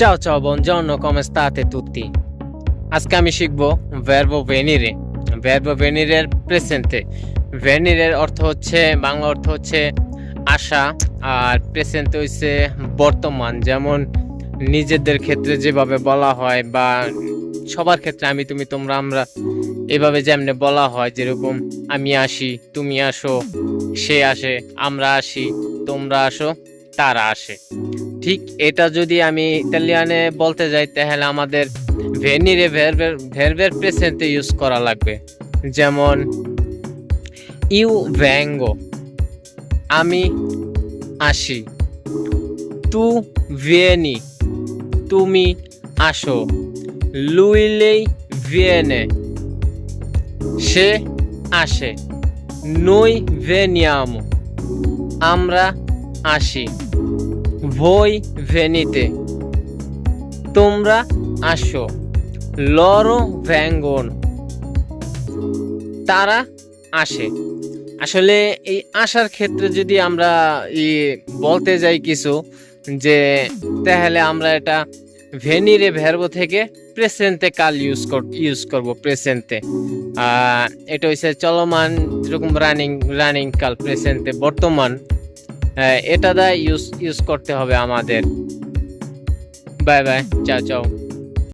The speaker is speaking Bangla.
Ciao ciao, buongiorno, come state tutti? আজকে আমি শিখব verbo venire. এর প্রেজেন্টে venire এর অর্থ হচ্ছে বাংলা অর্থ হচ্ছে আসা আর প্রেজেন্টে হচ্ছে বর্তমান। যেমন নিজেদের ক্ষেত্রে যেভাবে বলা হয় বা সবার ক্ষেত্রে আমি তুমি তোমরা আমরা এভাবে যেমনি বলা হয় যেরকম আমি আসি তুমি আসো সে আসে আমরা আসি তোমরা আসো তারা আসে। ঠিক এটা যদি আমি ইতালিয়ানে বলতে যাই, তাহলে আমাদের ভেনিরে ভেরভের ভেরভের প্রেসেন্টে ইউজ করা লাগবে। যেমন ইউ ভ্যাঙ্গো আমি আসি তু ভিয়েনি তুমি আসো লুইলেই ভিয়েনে সে আসে নই ভেনিয়াম আমরা আসি voi venite তোমরা আসো। লরো vengono তারা আসে। আসলে এই আসার ক্ষেত্রে যদি আমরা ই বলতে যাই কিছু, যে তাহলে আমরা এটা ভেনিরে ভেরবো থেকে প্রেসেন্টে কাল ইউজ কর ইউজ করব প্রেসেন্টে এটা হচ্ছে চলমান, যেরকম রানিং রানিং কাল প্রেসেন্টে বর্তমান। এটা দা ইউজ ইউজ করতে হবে আমাদের। বাই বাই চাও চাও